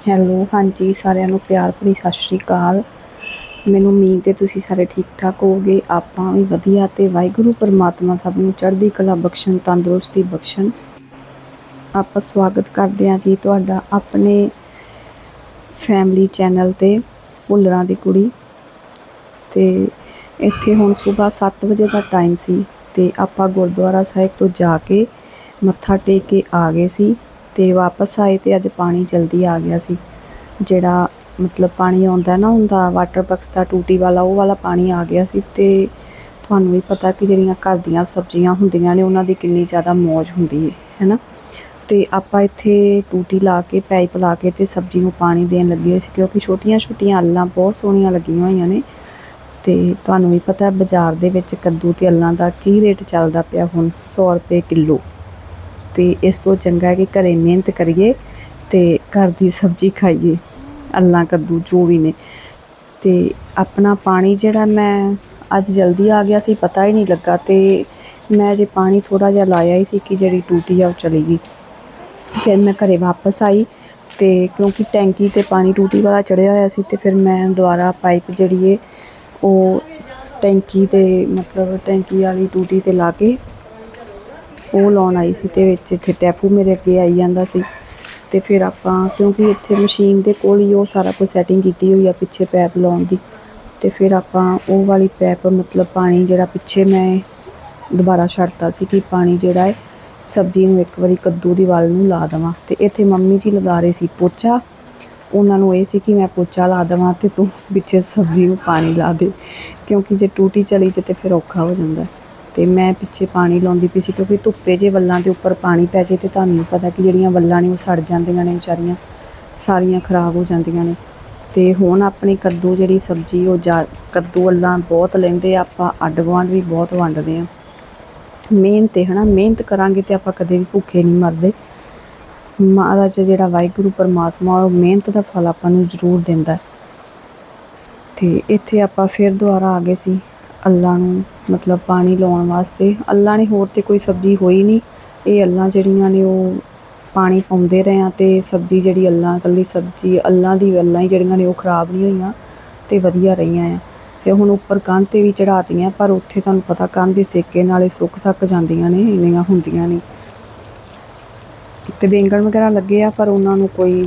Hello ਹਾਂਜੀ, ਸਾਰਿਆਂ ਨੂੰ ਪਿਆਰ ਭਰੀ ਸਤਿ ਸ਼੍ਰੀ ਅਕਾਲ। ਮੈਨੂੰ ਉਮੀਦ ਹੈ ਤੁਸੀਂ ਸਾਰੇ ਠੀਕ ਠਾਕ ਹੋਵੋਗੇ। ਆਪਾਂ ਵੀ ਵਧੀਆ ਤੇ ਵਾਹਿਗੁਰੂ ਪਰਮਾਤਮਾ ਸਭ ਨੂੰ ਚੜ੍ਹਦੀ ਕਲਾ ਬਖਸ਼ਣ, ਤੰਦਰੁਸਤੀ ਬਖਸ਼ਣ। ਆਪਾਂ ਸਵਾਗਤ ਕਰਦੇ ਹਾਂ ਜੀ ਤੁਹਾਡਾ ਆਪਣੇ ਫੈਮਿਲੀ ਚੈਨਲ ਤੇ, ਭੁੱਲਰਾਂ ਦੀ ਕੁੜੀ। ਤੇ ਇੱਥੇ ਹੁਣ ਸਵੇਰ 7 ਵਜੇ ਦਾ ਟਾਈਮ ਸੀ ਤੇ ਆਪਾਂ ਗੁਰਦੁਆਰਾ ਸਾਹਿਬ ਤੋਂ ਜਾ ਕੇ ਮੱਥਾ ਟੇਕ ਕੇ ਆ ਗਏ ਸੀ। ਤੇ ਵਾਪਸ ਆਏ ਤੇ ਅੱਜ ਪਾਣੀ ਜਲਦੀ ਆ ਗਿਆ ਸੀ। ਜਿਹੜਾ ਮਤਲਬ ਪਾਣੀ ਆਉਂਦਾ ਨਾ ਹੁੰਦਾ ਵਾਟਰ ਬਕਸ ਦਾ ਟੂਟੀ ਵਾਲਾ, ਉਹ ਵਾਲਾ ਪਾਣੀ ਆ ਗਿਆ ਸੀ ਤੇ ਤੁਹਾਨੂੰ ਵੀ ਪਤਾ ਕਿ ਜਿਹੜੀਆਂ ਘਰ ਦੀਆਂ ਸਬਜ਼ੀਆਂ ਹੁੰਦੀਆਂ ਨੇ, ਉਹਨਾਂ ਦੀ ਕਿੰਨੀ ਜ਼ਿਆਦਾ ਮੌਜ ਹੁੰਦੀ ਹੈ, ਹੈਨਾ? ਤੇ ਆਪਾਂ ਇੱਥੇ ਟੂਟੀ ਲਾ ਕੇ, ਪਾਈਪ ਲਾ ਕੇ ਤੇ ਸਬਜ਼ੀ ਨੂੰ ਪਾਣੀ ਦੇਣ ਲੱਗੇ ਹੋਏ ਸੀ, ਕਿਉਂਕਿ ਛੋਟੀਆਂ ਛੋਟੀਆਂ ਅੱਲਾਂ ਬਹੁਤ ਸੋਹਣੀਆਂ ਲੱਗੀਆਂ ਹੋਈਆਂ ਨੇ। ਤੇ ਤੁਹਾਨੂੰ ਵੀ ਪਤਾ, ਬਾਜ਼ਾਰ ਦੇ ਵਿੱਚ ਕੱਦੂ ਤੇ ਅੱਲਾਂ ਦਾ ਕੀ ਰੇਟ ਚੱਲਦਾ ਪਿਆ ਹੁਣ? 100 ਰੁਪਏ ਕਿਲੋ। ਤੇ ਇਸ ਤੋਂ ਚੰਗਾ ਕਿ ਘਰੇ ਮਿਹਨਤ ਕਰੀਏ ਤੇ ਘਰ ਦੀ ਸਬਜ਼ੀ ਖਾਈਏ। ਅੱਲਾਂ ਕੱਦੂ ਜੋ ਵੀ ਨੇ। ਤੇ ਆਪਣਾ ਪਾਣੀ ਜਿਹੜਾ ਮੈਂ ਅੱਜ ਜਲਦੀ ਆ ਗਿਆ ਸੀ, ਪਤਾ ਹੀ ਨਹੀਂ ਲੱਗਾ ਤੇ ਮੈਂ ਜੇ ਪਾਣੀ ਥੋੜਾ ਜਿਹਾ ਲਾਇਆ ਹੀ ਸੀ ਕਿ ਜਿਹੜੀ ਟੂਟੀ ਆ ਉਹ ਚਲੀ ਗਈ। ਫਿਰ ਮੈਂ ਘਰੇ ਵਾਪਸ ਆਈ ਤੇ ਕਿਉਂਕਿ ਟੈਂਕੀ ਤੇ ਪਾਣੀ ਟੂਟੀ ਵਾਲਾ ਚੜਿਆ ਹੋਇਆ ਸੀ ਤੇ ਫਿਰ ਮੈਂ ਦੁਬਾਰਾ ਪਾਈਪ ਜਿਹੜੀ ਏ, ਉਹ ਟੈਂਕੀ ਤੇ ਮਤਲਬ ਟੈਂਕੀ ਵਾਲੀ ਟੂਟੀ ਤੇ ਲਾ ਕੇ ਉਹ ਲਾਉਣ ਆਈ ਸੀ ਤੇ ਵਿੱਚ ਇੱਥੇ ਟੈਪੂ ਮੇਰੇ ਅੱਗੇ ਆਈ ਜਾਂਦਾ ਸੀ। ਤੇ ਫਿਰ ਆਪਾਂ, ਕਿਉਂਕਿ ਇੱਥੇ ਮਸ਼ੀਨ ਦੇ ਕੋਲ ਹੀ ਉਹ ਸਾਰਾ ਕੁਝ ਸੈਟਿੰਗ ਕੀਤੀ ਹੋਈ ਆ ਪਿੱਛੇ ਪੈਪ ਲਾਉਣ ਦੀ। ਤੇ ਫਿਰ ਆਪਾਂ ਉਹ ਵਾਲੀ ਪੈਪ ਮਤਲਬ ਪਾਣੀ ਜਿਹੜਾ ਪਿੱਛੇ ਮੈਂ ਦੁਬਾਰਾ ਛੱਡਤਾ ਸੀ ਕਿ ਪਾਣੀ ਜਿਹੜਾ ਹੈ ਸਬਜ਼ੀ ਨੂੰ ਇੱਕ ਵਾਰੀ ਕੱਦੂ ਦੀ ਵੱਲ ਨੂੰ ਲਾ ਦੇਵਾਂ। ਤੇ ਇੱਥੇ ਮੰਮੀ ਜੀ ਲਗਾ ਰਹੇ ਸੀ ਪੋਚਾ। ਉਹਨਾਂ ਨੂੰ ਇਹ ਸੀ ਕਿ ਮੈਂ ਪੋਚਾ ਲਾ ਦੇਵਾਂ ਤੇ ਤੂੰ ਪਿੱਛੇ ਸਬਜ਼ੀ ਨੂੰ ਪਾਣੀ ਲਾ ਦੇ, ਕਿਉਂਕਿ ਜੇ ਟੂਟੀ ਚਲੀ ਜੇ ਤੇ ਫਿਰ ਔਖਾ ਹੋ ਜਾਂਦਾ। ਤੇ ਮੈਂ ਪਿੱਛੇ ਪਾਣੀ ਲਾਉਂਦੀ ਪਈ ਸੀ ਕਿਉਂਕਿ ਧੁੱਪੇ ਜੇ ਵੱਲਾਂ ਦੇ ਉੱਪਰ ਪਾਣੀ ਪੈ ਜੇ ਤੇ ਤੁਹਾਨੂੰ ਪਤਾ ਕਿ ਜਿਹੜੀਆਂ ਵੱਲਾਂ ਨੇ ਉਹ ਸੜ ਜਾਂਦੀਆਂ ਨੇ ਵਿਚਾਰੀਆਂ, ਸਾਰੀਆਂ ਖਰਾਬ ਹੋ ਜਾਂਦੀਆਂ ਨੇ। ਤੇ ਹੁਣ ਆਪਣੀ ਕੱਦੂ ਜਿਹੜੀ ਸਬਜ਼ੀ, ਉਹ ਜਾ ਕੱਦੂ ਵੱਲਾਂ ਬਹੁਤ ਲੈਂਦੇ ਆਪਾਂ ਅੱਡ ਗੁਆਂਢ ਵੀ ਬਹੁਤ ਵੰਡਦੇ ਆ। ਮਿਹਨਤ ਹੈ ਹਨਾ, ਮਿਹਨਤ ਕਰਾਂਗੇ ਤੇ ਆਪਾਂ ਕਦੇ ਵੀ ਭੁੱਖੇ ਨਹੀਂ ਮਰਦੇ। ਮਹਾਰਾਜ ਜਿਹੜਾ ਵਾਹਿਗੁਰੂ ਪਰਮਾਤਮਾ, ਉਹ ਮਿਹਨਤ ਦਾ ਫਲ ਆਪਾਂ ਨੂੰ ਜ਼ਰੂਰ ਦਿੰਦਾ। ਹੈ। ਤੇ ਇੱਥੇ ਆਪਾਂ ਫਿਰ ਦੁਬਾਰਾ ਆ ਗਏ ਸੀ। ਅੱਲਾਂ ਨੂੰ ਮਤਲਬ ਪਾਣੀ ਲਾਉਣ ਵਾਸਤੇ। ਅੱਲਾਂ ਨੇ ਹੋਰ ਤਾਂ ਕੋਈ ਸਬਜ਼ੀ ਹੋਈ ਨਹੀਂ। ਇਹ ਅੱਲਾਂ ਜਿਹੜੀਆਂ ਨੇ ਉਹ ਪਾਣੀ ਪਾਉਂਦੇ ਰਹੇ ਹਾਂ ਅਤੇ ਸਬਜ਼ੀ ਜਿਹੜੀ ਅੱਲਾਂ ਇਕੱਲੀ ਸਬਜ਼ੀ ਅੱਲਾਂ ਦੀ ਅੱਲਾਂ ਹੀ ਜਿਹੜੀਆਂ ਨੇ ਉਹ ਖਰਾਬ ਨਹੀਂ ਹੋਈਆਂ ਅਤੇ ਵਧੀਆ ਰਹੀਆਂ ਆ। ਅਤੇ ਹੁਣ ਉੱਪਰ ਕੰਧ ਤੇ ਵੀ ਚੜ੍ਹਾਤੀਆਂ, ਪਰ ਉੱਥੇ ਤੁਹਾਨੂੰ ਪਤਾ ਕੰਧ ਦੇ ਸੇਕੇ ਨਾਲ ਇਹ ਸੁੱਕ ਸੱਕ ਜਾਂਦੀਆਂ ਨੇ ਇੰਨੀਆਂ ਹੁੰਦੀਆਂ ਨਹੀਂ ਅਤੇ ਬੈਂਗਣ ਵਗੈਰਾ ਲੱਗੇ ਆ, ਪਰ ਉਹਨਾਂ ਨੂੰ ਕੋਈ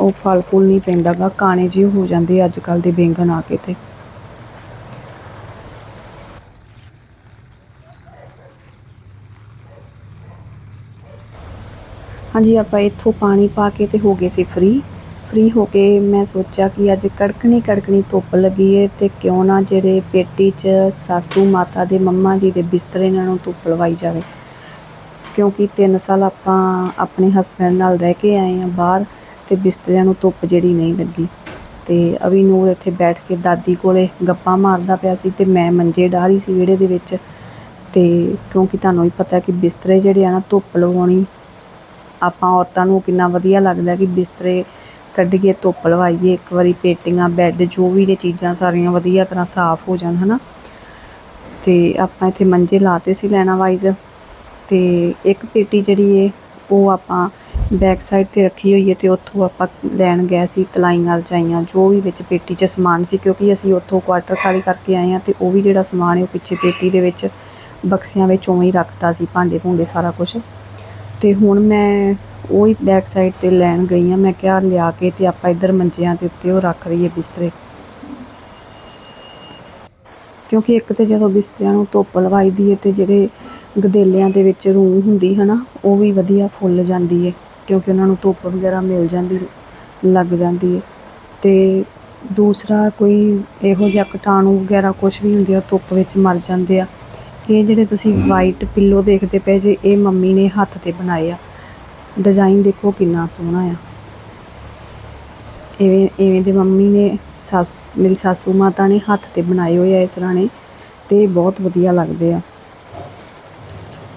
ਉਹ ਫਲ ਫੁੱਲ ਨਹੀਂ ਪੈਂਦਾ ਗਾ। ਕਾਣੇ ਜਿਹੇ ਹੋ ਜਾਂਦੇ ਅੱਜ ਕੱਲ੍ਹ ਦੇ ਬੈਂਗਣ ਆ ਕੇ ਤੇ। ਹਾਂਜੀ, ਆਪਾਂ ਇੱਥੋਂ ਪਾਣੀ ਪਾ ਕੇ ਤੇ ਹੋ ਗਏ ਸੀ ਫ੍ਰੀ ਫ੍ਰੀ ਹੋ ਕੇ ਮੈਂ ਸੋਚਿਆ ਕਿ ਅੱਜ ਕੜਕਣੀ ਕੜਕਣੀ ਧੁੱਪ ਲੱਗੀ ਏ ਤੇ ਕਿਉਂ ਨਾ ਜਿਹੜੇ ਪੇਟੀ 'ਚ ਸਾਸੂ ਮਾਤਾ ਦੇ ਮੰਮਾ ਜੀ ਦੇ ਬਿਸਤਰੇ ਇਹਨਾਂ ਨੂੰ ਧੁੱਪ ਲਵਾਈ ਜਾਵੇ। ਕਿਉਂਕਿ 3 ਸਾਲ ਆਪਾਂ ਆਪਣੇ ਹਸਬੰਡ ਨਾਲ ਰਹਿ ਕੇ ਆਏ ਆ ਬਾਹਰ ਤੇ ਬਿਸਤਰਿਆਂ ਨੂੰ ਧੁੱਪ ਜਿਹੜੀ ਨਹੀਂ ਲੱਗੀ। ਤੇ ਅਵੀ ਨੂਰ ਇੱਥੇ ਬੈਠ ਕੇ ਦਾਦੀ ਕੋਲੇ ਗੱਪਾਂ ਮਾਰਦਾ ਪਿਆ ਸੀ ਤੇ ਮੈਂ ਮੰਜੇ ਡਾਹ ਰਹੀ ਸੀ ਵਿਹੜੇ ਦੇ ਵਿੱਚ। ਤੇ ਕਿਉਂਕਿ ਤੁਹਾਨੂੰ ਵੀ ਪਤਾ ਕਿ ਬਿਸਤਰੇ ਜਿਹੜੇ ਆ ਨਾ ਧੁੱਪ ਲਵਾਉਣੀ ਆਪਾਂ ਔਰਤਾਂ ਨੂੰ ਕਿੰਨਾ ਵਧੀਆ ਲੱਗਦਾ ਕਿ ਬਿਸਤਰੇ ਕੱਢੀਏ ਧੁੱਪ ਲਵਾਈਏ, ਇੱਕ ਵਾਰੀ ਪੇਟੀਆਂ, ਬੈੱਡ, ਜੋ ਵੀ ਨੇ ਚੀਜ਼ਾਂ ਸਾਰੀਆਂ ਵਧੀਆ ਤਰ੍ਹਾਂ ਸਾਫ਼ ਹੋ ਜਾਣ ਹੈ ਨਾ ਅਤੇ ਆਪਾਂ ਇੱਥੇ ਮੰਜੇ ਲਾਤੇ ਸੀ ਲੈਣਾ ਵਾਈਜ਼ ਅਤੇ ਇੱਕ ਪੇਟੀ ਜਿਹੜੀ ਹੈ ਉਹ ਆਪਾਂ ਬੈਕ ਸਾਈਡ ਤੇ ਰੱਖੀ ਹੋਈ ਹੈ ਤੇ ਉੱਥੋਂ ਆਪਾਂ ਲੈਣ ਗਏ ਸੀ ਤਲਾਈਆਂ, ਰਜਾਈਆਂ, ਜੋ ਵੀ ਵਿੱਚ ਪੇਟੀ 'ਚ ਸਮਾਨ ਸੀ ਕਿਉਂਕਿ ਅਸੀਂ ਉੱਥੋਂ ਕੁਆਟਰ ਖਾਲੀ ਕਰਕੇ ਆਏ ਹਾਂ ਅਤੇ ਉਹ ਵੀ ਜਿਹੜਾ ਸਮਾਨ ਹੈ ਉਹ ਪਿੱਛੇ ਪੇਟੀ ਦੇ ਵਿੱਚ ਬਕਸਿਆਂ ਵਿੱਚ ਉਵੇਂ ਹੀ ਰੱਖਤਾ ਸੀ ਭਾਂਡੇ ਭੂੰਡੇ ਸਾਰਾ ਕੁਝ ਅਤੇ ਹੁਣ ਮੈਂ ਉਹ ਹੀ ਬੈਕ ਸਾਈਡ ਤੇ ਲੈਣ ਗਈ ਹਾਂ। ਮੈਂ ਕਿਹਾ ਲਿਆ ਕੇ ਅਤੇ ਆਪਾਂ ਇੱਧਰ ਮੰਜਿਆਂ ਦੇ ਉੱਤੇ ਉਹ ਰੱਖ ਲਈਏ ਬਿਸਤਰੇ। ਕਿਉਂਕਿ ਇੱਕ ਤਾਂ ਜਦੋਂ ਬਿਸਤਰਿਆਂ ਨੂੰ ਧੁੱਪ ਲਵਾਈ ਦੀ ਹੈ ਤੇ ਜਿਹੜੇ ਗਦੇਲਿਆਂ ਦੇ ਵਿੱਚ ਰੂੰ ਹੁੰਦੀ ਹੈ ਨਾ ਉਹ ਵੀ ਵਧੀਆ ਫੁੱਲ ਜਾਂਦੀ ਹੈ ਕਿਉਂਕਿ ਉਹਨਾਂ ਨੂੰ ਧੁੱਪ ਵਗੈਰਾ ਮਿਲ ਜਾਂਦੀ, ਲੱਗ ਜਾਂਦੀ ਹੈ ਅਤੇ ਦੂਸਰਾ ਕੋਈ ਇਹੋ ਜਿਹਾ ਕੀਟਾਣੂ ਵਗੈਰਾ ਕੁਛ ਵੀ ਹੁੰਦੇ ਆ ਧੁੱਪ ਵਿੱਚ ਮਰ ਜਾਂਦੇ ਆ। ਇਹ ਜਿਹੜੇ ਤੁਸੀਂ ਵਾਈਟ ਪਿੱਲੋ ਦੇਖਦੇ ਪਏ ਜੇ ਇਹ ਮੰਮੀ ਨੇ ਹੱਥ ਤੇ ਬਣਾਏ ਆ। ਡਿਜ਼ਾਈਨ ਦੇਖੋ ਕਿੰਨਾ ਸੋਹਣਾ ਆ। ਇਵੇਂ ਇਵੇਂ ਦੇ ਮੰਮੀ ਨੇ ਸਾਸੂ ਮੇਰੀ ਸਾਸੂ ਮਾਤਾ ਨੇ ਹੱਥ ਤੇ ਬਣਾਏ ਹੋਏ ਆ ਇਸ ਰਾਣੇ ਤੇ ਬਹੁਤ ਵਧੀਆ ਲੱਗਦੇ ਆ।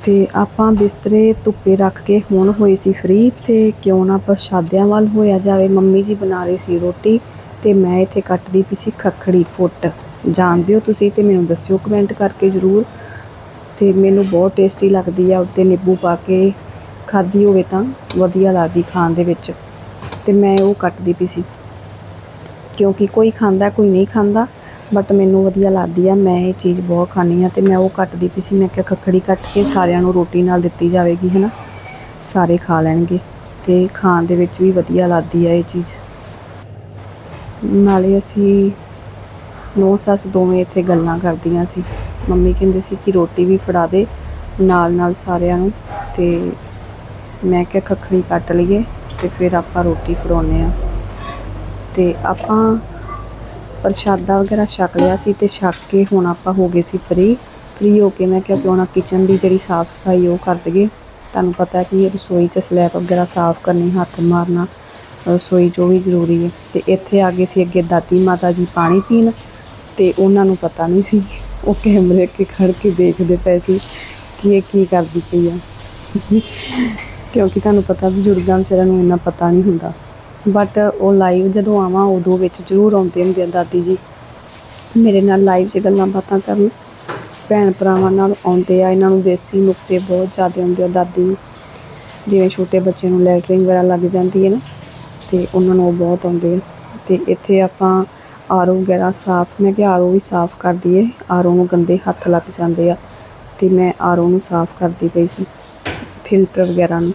ਤੇ ਆਪਾਂ ਬਿਸਤਰੇ ਧੁੱਪੇ ਰੱਖ ਕੇ ਹੁਣ ਹੋਈ ਸੀ ਫ੍ਰੀ ਤੇ ਕਿਉਂ ਨਾ ਪ੍ਰਸ਼ਾਦਿਆਂ ਵੱਲ ਹੋਇਆ ਜਾਵੇ। ਮੰਮੀ ਜੀ ਬਣਾ ਰਹੀ ਸੀ ਰੋਟੀ ਤੇ ਮੈਂ ਇੱਥੇ ਕੱਟਦੀ ਪਈ ਸੀ ਖੱਖੜੀ ਫੁੱਟ। ਜਾਣਦੇ ਹੋ ਤੁਸੀਂ ਤੇ ਮੈਨੂੰ ਦੱਸਿਓ ਕਮੈਂਟ ਕਰਕੇ ਜ਼ਰੂਰ। ਅਤੇ ਮੈਨੂੰ ਬਹੁਤ ਟੇਸਟੀ ਲੱਗਦੀ ਆ, ਉੱਤੇ ਨਿੰਬੂ ਪਾ ਕੇ ਖਾਧੀ ਹੋਵੇ ਤਾਂ ਵਧੀਆ ਲੱਗਦੀ ਖਾਣ ਦੇ ਵਿੱਚ। ਅਤੇ ਮੈਂ ਉਹ ਕੱਟਦੀ ਪਈ ਸੀ। ਕਿਉਂਕਿ ਕੋਈ ਖਾਂਦਾ, ਕੋਈ ਨਹੀਂ ਖਾਂਦਾ ਬਟ ਮੈਨੂੰ ਵਧੀਆ ਲੱਗਦੀ ਆ। ਮੈਂ ਇਹ ਚੀਜ਼ ਬਹੁਤ ਖਾਂਦੀ ਹਾਂ ਅਤੇ ਮੈਂ ਉਹ ਕੱਟਦੀ ਪਈ ਸੀ। ਮੈਂ ਕਿਹਾ ਖੱਖੜੀ ਕੱਟ ਕੇ ਸਾਰਿਆਂ ਨੂੰ ਰੋਟੀ ਨਾਲ ਦਿੱਤੀ ਜਾਵੇਗੀ ਹੈ ਨਾ ਸਾਰੇ ਖਾ ਲੈਣਗੇ ਅਤੇ ਖਾਣ ਦੇ ਵਿੱਚ ਵੀ ਵਧੀਆ ਲੱਗਦੀ ਆ ਇਹ ਚੀਜ਼। ਨਾਲੇ ਅਸੀਂ ਨੌ ਸੱਸ ਦੋਵੇਂ ਇੱਥੇ ਗੱਲਾਂ ਕਰਦੀਆਂ ਸੀ। ਮੰਮੀ ਕਹਿੰਦੇ ਸੀ ਕਿ ਰੋਟੀ ਵੀ ਫੜਾ ਦੇ ਨਾਲ ਨਾਲ ਸਾਰਿਆਂ ਨੂੰ ਤੇ ਮੈਂ ਕਿਹਾ ਖੱਖੜੀ ਕੱਟ ਲਈਏ ਤੇ ਫਿਰ ਆਪਾਂ ਰੋਟੀ ਫੜਾਉਂਦੇ ਆ ਤੇ ਆਪਾਂ ਪ੍ਰਸ਼ਾਦਾ ਵਗੈਰਾ ਛਕ ਲਿਆ ਸੀ ਤੇ ਛਕ ਕੇ ਹੁਣ ਆਪਾਂ ਹੋ ਗਏ ਸੀ ਫ੍ਰੀ ਫ੍ਰੀ ਹੋ ਕੇ ਮੈਂ ਕਿਹਾ ਕਿਉਂ ਨਾ ਕਿਚਨ ਦੀ ਜਿਹੜੀ ਸਾਫ਼ ਸਫ਼ਾਈ ਉਹ ਕਰ ਦਈਏ। ਤੁਹਾਨੂੰ ਪਤਾ ਕਿ ਰਸੋਈ 'ਚ ਸਲੈਬ ਵਗੈਰਾ ਸਾਫ਼ ਕਰਨੀ, ਹੱਥ ਮਾਰਨਾ, ਰਸੋਈ 'ਚ ਉਹ ਵੀ ਜ਼ਰੂਰੀ ਹੈ। ਤੇ ਇੱਥੇ ਆ ਗਏ ਸੀ ਅੱਗੇ ਦਾਦੀ ਮਾਤਾ ਜੀ ਪਾਣੀ ਪੀਣ ਤੇ ਉਹਨਾਂ ਨੂੰ ਪਤਾ ਨਹੀਂ ਸੀ ਉਹ ਕੈਮਰੇ ਅੱਗੇ ਖੜ ਕੇ ਦੇਖਦੇ ਪਏ ਸੀ ਕਿ ਇਹ ਕੀ ਕਰਦੀ ਪਈ ਆ। ਕਿਉਂਕਿ ਤੁਹਾਨੂੰ ਪਤਾ ਬਜ਼ੁਰਗਾਂ ਵਿਚਾਰਿਆਂ ਨੂੰ ਇੰਨਾ ਪਤਾ ਨਹੀਂ ਹੁੰਦਾ। ਬਟ ਉਹ ਲਾਈਵ ਜਦੋਂ ਆਵਾਂ, ਉਦੋਂ ਵਿੱਚ ਜ਼ਰੂਰ ਆਉਂਦੇ ਹੁੰਦੇ ਆ ਦਾਦੀ ਜੀ। ਮੇਰੇ ਨਾਲ ਲਾਈਵ 'ਚ ਗੱਲਾਂ ਬਾਤਾਂ ਕਰਨ ਭੈਣ ਭਰਾਵਾਂ ਨਾਲ ਆਉਂਦੇ ਆ, ਇਹਨਾਂ ਨੂੰ ਦੇਸੀ ਨੁਕਤੇ ਬਹੁਤ ਜ਼ਿਆਦਾ ਆਉਂਦੇ ਆ ਦਾਦੀ ਜਿਵੇਂ ਛੋਟੇ ਬੱਚੇ ਨੂੰ ਲੈਟਰਿੰਗ ਵਗੈਰਾ ਲੱਗ ਜਾਂਦੀ ਹੈ ਨਾ, ਤੇ ਉਹਨਾਂ ਨੂੰ ਉਹ ਬਹੁਤ ਆਉਂਦੇ ਆ। ਤੇ ਇੱਥੇ ਆਪਾਂ ਆਰਓ ਵਗੈਰਾ ਸਾਫ਼, ਮੈਂ ਕਿਹਾ ਆਰਓ ਵੀ ਸਾਫ਼ ਕਰ ਦਈਏ। ਆਰਓ ਨੂੰ ਗੰਦੇ ਹੱਥ ਲੱਗ ਜਾਂਦੇ ਆ ਤੇ ਮੈਂ ਆਰਓ ਨੂੰ ਸਾਫ਼ ਕਰਦੀ ਪਈ ਸੀ, ਫਿਲਟਰ ਵਗੈਰਾ ਨੂੰ।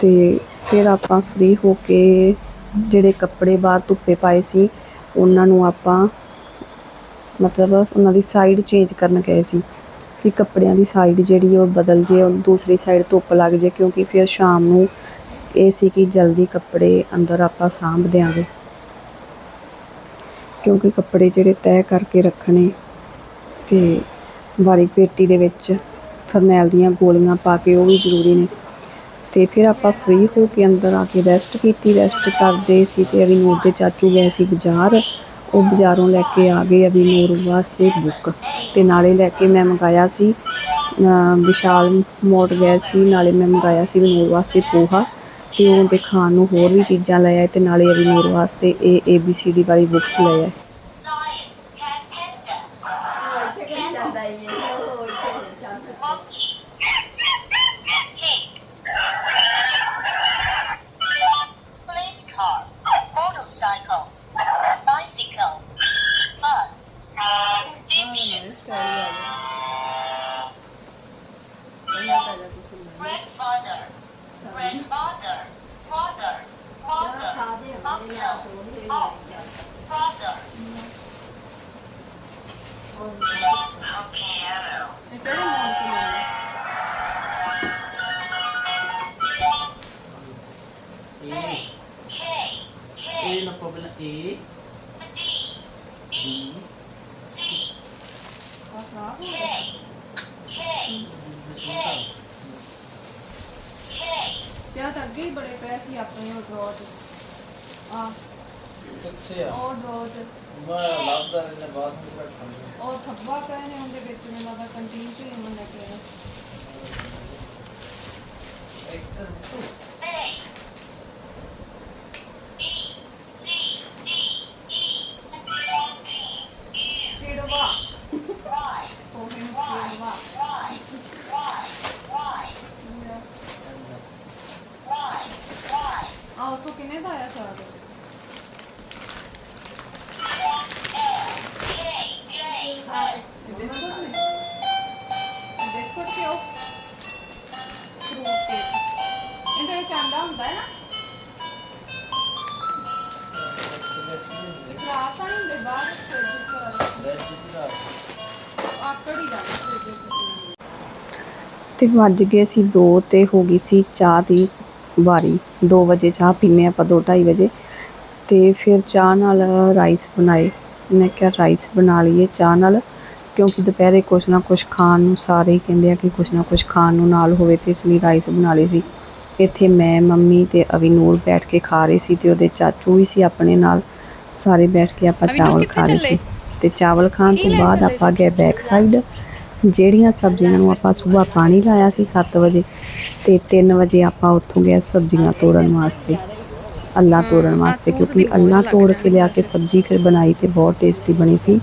ਤੇ ਫਿਰ ਆਪਾਂ ਫ੍ਰੀ ਹੋ ਕੇ ਜਿਹੜੇ ਕੱਪੜੇ ਬਾਹਰ ਧੁੱਪੇ ਪਾਏ ਸੀ, ਉਹਨਾਂ ਨੂੰ ਆਪਾਂ ਮਤਲਬ ਉਹਨਾਂ ਦੀ ਸਾਈਡ ਚੇਂਜ ਕਰਨ ਗਏ ਸੀ ਕਿ ਕੱਪੜਿਆਂ ਦੀ ਸਾਈਡ ਜਿਹੜੀ ਉਹ ਬਦਲ ਜੇ, ਉਹ ਦੂਸਰੀ ਸਾਈਡ ਧੁੱਪ ਲੱਗ ਜੇ, ਕਿਉਂਕਿ ਫਿਰ ਸ਼ਾਮ ਨੂੰ ਇਹ ਸੀ ਕਿ ਜਲਦੀ ਕੱਪੜੇ ਅੰਦਰ ਆਪਾਂ ਸਾਂਭ ਦਿਆਂਗੇ। ਕਿਉਂਕਿ ਕੱਪੜੇ ਜਿਹੜੇ ਤੈਅ ਕਰਕੇ ਰੱਖਣੇ ਤੇ ਵਾਰੀ ਪੇਟੀ ਦੇ ਵਿੱਚ ਫਰਨੈਲ ਦੀਆਂ ਗੋਲੀਆਂ ਪਾ ਕੇ ਉਹ ਵੀ ਜ਼ਰੂਰੀ ਨੇ। ਤੇ ਫਿਰ ਆਪਾਂ ਫ੍ਰੀ ਹੋ ਕੇ ਅੰਦਰ ਆ ਕੇ ਰੈਸਟ ਕੀਤੀ। ਰੈਸਟ ਕਰਦੇ ਸੀ ਤੇ ਅਭੀ ਦੇ ਚਾਚੂ ਗਏ ਸੀ ਬਾਜ਼ਾਰ। ਉਹ ਬਾਜ਼ਾਰੋਂ ਲੈ ਕੇ ਆ ਗਏ ਅਭੀ ਵਾਸਤੇ ਬੁੱਕ ਤੇ ਨਾਲੇ ਲੈ ਕੇ ਮੈਂ ਮੰਗਾਇਆ ਸੀ ਵਿਸ਼ਾਲ ਮੋੜ ਗਏ ਸੀ, ਨਾਲੇ ਮੈਂ ਮੰਗਾਇਆ ਸੀ ਅਭੀ ਵਾਸਤੇ ਪੋਹਾ। ਤੇ ਉਹਦੇ ਖਾਣ ਨੂੰ ਹੋਰ ਵੀ ਚੀਜ਼ਾਂ ਲੈ ਆਏ ਤੇ ਨਾਲੇ ਅਭੀ ਨੂਰ ਵਾਸਤੇ ਇਹ ABCD ਵਾਲੀ ਬੁੱਕਸ ਲਏ ਆਏ। A lang po pala. A. B. C. K. K. K. K. ਕਿਆ ਤਾਂ ਅੱਗੇ ਹੀ ਬੜੇ ਪੈਸੇ ਆਪਣੇ ਉਹ ਡਰਾਅ ਚ ਆ ਕਿੱਥੇ ਆ? ਉਹ ਚ ਮੈਂ ਲੱਭਦਾ ਰਹਿੰਦਾ ਬਾਅਦ ਵਿੱਚ ਰੱਖਾਂਗਾ ਉਹ ਥੱਬਾ ਪਏ ਨੇ ਉਹਦੇ ਵਿੱਚ ਮੈਨੂੰ ਲੱਗਦਾ ਕੰਟੀਨ ਚ ਹੀ ਮੈਂ ਲੈ ਕੇ ਆਇਆ ਇੱਕ A B C D E F G ਚਿੜਵਾ Y ਉਹ ਮੈਨੂੰ ਚਿੜਵਾ Y Y Y Y Y ਆ ਉਹ ਤੋਂ ਕਿੰਨੇ ਦਾ ਬਿਸਕੁਟ ਨੇ ਬਿਸਕੁਟ ਤੇ ਫਰੂਟ ਕੇਕ ਇਹਦੇ ਵਿੱਚ ਅੰਡਾ ਹੁੰਦਾ ਹੈ ਨਾ? ਖਰਾਬ ਤਾਂ ਨਹੀਂ ਹੁੰਦੇ ਬਾਹਰ ਫ੍ਰਿਜ ਚ ਆਕੜ ਹੀ ਜਾਂਦਾ ਫ੍ਰਿਜ ਚ ਤੇ ਵੱਜ ਗਏ ਸੀ 2 ਤੇ ਹੋ ਗਈ ਸੀ ਚਾਹ ਦੀ ਵਾਰੀ 2 ਵਜੇ ਚਾਹ ਪੀਨੇ ਆਪਾਂ 2:30 ਵਜੇ। ਤੇ ਫਿਰ ਚਾਹ ਨਾਲ ਰਾਈਸ ਬਣਾਏ। ਮੈਂ ਕਿਹਾ ਰਾਈਸ ਬਣਾ ਲਈਏ ਚਾਹ ਨਾਲ ਕਿਉਂਕਿ ਦੁਪਹਿਰੇ ਕੁਛ ਨਾ ਕੁਛ ਖਾਣ ਨੂੰ ਸਾਰੇ ਕਹਿੰਦੇ ਆ ਕਿ ਕੁਛ ਨਾ ਕੁਛ ਖਾਣ ਨੂੰ ਨਾਲ ਹੋਵੇ ਤੇ ਇਸ ਲਈ ਰਾਈਸ ਬਣਾ ਲਏ ਸੀ। ਇੱਥੇ ਮੈਂ ਮੰਮੀ ਤੇ ਅਵੀ ਨੂਰ ਬੈਠ ਕੇ ਖਾ ਰਹੇ ਸੀ ਤੇ ਉਹਦੇ ਚਾਚੂ ਵੀ ਸੀ ਆਪਣੇ ਨਾਲ। ਸਾਰੇ ਬੈਠ ਕੇ ਆਪਾਂ ਚਾਵਲ ਖਾ ਰਹੇ ਸੀ। ਤੇ ਚਾਵਲ ਖਾਣ ਤੋਂ ਬਾਅਦ ਆਪਾਂ ਗਏ ਬੈਕ ਸਾਈਡ ਜਿਹੜੀਆਂ ਸਬਜ਼ੀਆਂ ਨੂੰ ਆਪਾਂ ਸਵੇਰ ਪਾਣੀ ਲਾਇਆ ਸੀ 7 ਵਜੇ ਤੇ 3 ਵਜੇ ਆਪਾਂ ਉੱਥੋਂ ਗਏ ਸਬਜ਼ੀਆਂ ਤੋੜਨ ਵਾਸਤੇ, ਅੱਲਾ ਤੋੜਨ ਵਾਸਤੇ, ਕਿਉਂਕਿ ਅੱਲਾ ਤੋੜ ਕੇ ਲਿਆ ਕੇ ਸਬਜ਼ੀ ਫਿਰ ਬਣਾਈ ਤੇ ਬਹੁਤ ਟੇਸਟੀ ਬਣੀ ਸੀ।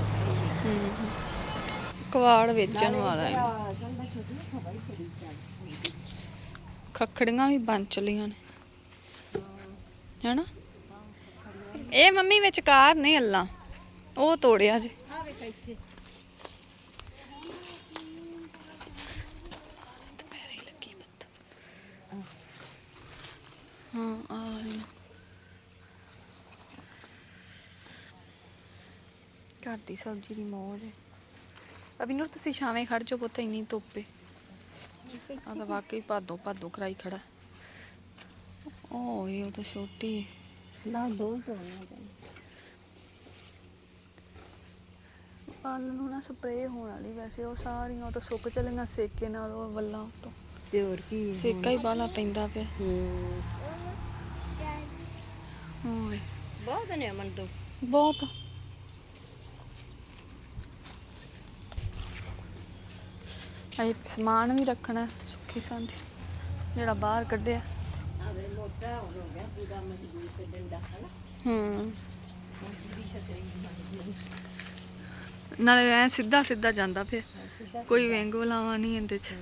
ਕਵਾੜ ਵੇਚਣ ਵਾਲਾ ਹੈ। ਖੱਖੜੀਆਂ ਵੀ ਬਣ ਚਲੀਆਂ ਨੇ। ਹੈਨਾ? ਇਹ ਮੰਮੀ ਵਿਚਕਾਰ ਨਹੀਂ ਅੱਲਾ, ਉਹ ਤੋੜਿਆ ਜੇ। ਆ ਵੇਖ ਇੱਥੇ ਪੈਰੇ ਲੱਗੀ ਬੱਤ ਹਾਂ ਆ ਰਹੀ। ਘਰ ਦੀ ਸਬਜ਼ੀ ਦੀ ਮੌਜ ਹੈ। ਅਭੀ ਨੂਰ ਤੁਸੀਂ ਛਾਵੇਂ ਖੜ ਜਾਓ ਪੁੱਤ ਇੰਨੀ ਧੁੱਪੇ ਆ ਤਾਂ ਵਾਕਈ ਭਾਦੋ ਭਾਦੋ ਕਰਾਈ ਖੜਾ ਓ ਇਹ ਉਹ ਤਾਂ ਛੋਟੀ ਨਾ ਦੋ ਤੋੜਨਾ ਆਲੂ ਨੂੰ ਨਾ ਸਪਰੇਅ ਹੋਣ ਵਾਲੀ ਵੈਸੇ ਉਹ ਸਾਰੀਆਂ ਉਹ ਤਾਂ ਸੁੱਕ ਚਲੀਆਂ ਸੇਕੇ ਨਾਲ ਉਹ ਵੱਲਾਂ ਤੋਂ। ਤੇ ਹੋਰ ਕੀ ਸੇਕਾ ਹੀ ਬਾਲਾ ਪੈਂਦਾ ਪਿਆ। ਹੂੰ ਓਏ ਬਹੁਤ ਨੇ ਅਮਨ ਤੋਂ। ਬਹੁਤ। ਇਹ ਸਮਾਨ ਵੀ ਰੱਖਣਾ ਸੁੱਖੀ ਸੰਦੀ ਜਿਹੜਾ ਬਾਹਰ ਕੱਢਿਆ। ਆਵੇ ਮੋਟਾ ਹੋ ਗਿਆ ਪੂਰਾ ਮਜ਼ਬੂਤ ਤੇ ਡੰਡਾ ਹਨਾ? ਹੂੰ। ਨਾਲੇ ਐ ਸਿੱਧਾ ਸਿੱਧਾ ਜਾਂਦਾ ਪਿਆ। ਕੋਈ ਵਿੰਗ ਵਲਾਵਾ ਨਹੀਂ ਇਹਦੇ ਚ।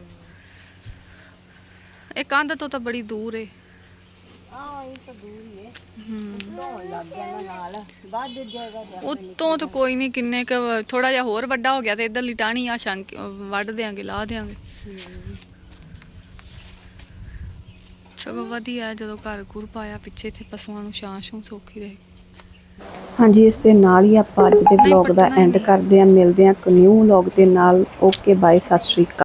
ਇਹ ਕੰਧ ਤੋਂ ਤਾਂ ਬੜੀ ਦੂਰ ਏ। ਆ ਇਹ ਤਾਂ ਦੂਰ ਹੀ ਹੈ ਹੂੰ ਧੋਣ ਲੱਗ ਗਿਆ ਨਾ ਨਾਲ ਵੱਧ ਜਾਏਗਾ ਤੇ ਉਤੋਂ ਤਾਂ ਕੋਈ ਨਹੀਂ ਕਿੰਨੇ ਕ ਥੋੜਾ ਜਿਹਾ ਹੋਰ ਵੱਡਾ ਹੋ ਗਿਆ ਤੇ ਇਧਰਲੀ ਟਾਹਣੀ ਆ ਸ਼ੰਕ ਵੱਢ ਦਿਆਂਗੇ ਲਾ ਦਿਆਂਗੇ। ਸਗੋਂ ਵਧੀਆ ਜਦੋਂ ਘਰ ਘੁਰ ਪਾਇਆ ਪਿੱਛੇ ਤੇ ਪਸ਼ੂਆਂ ਨੂੰ ਛਾਂ ਛੂੰ ਸੌਖੀ ਰਹੇ। ਹਾਂਜੀ ਇਸ ਦੇ ਨਾਲ ਹੀ ਆਪਾਂ ਅੱਜ ਦੇ ਵਲੌਗ ਦਾ ਐਂਡ। ਕਰਦੇ ਹਾਂ ਮਿਲਦੇ ਹਾਂ ਇੱਕ ਨਿਊ ਵਲੌਗ ਦੇ ਨਾਲ। ਓਕੇ ਬਾਏ ਸਤਿ ਸ਼੍ਰੀ ਅਕਾਲ।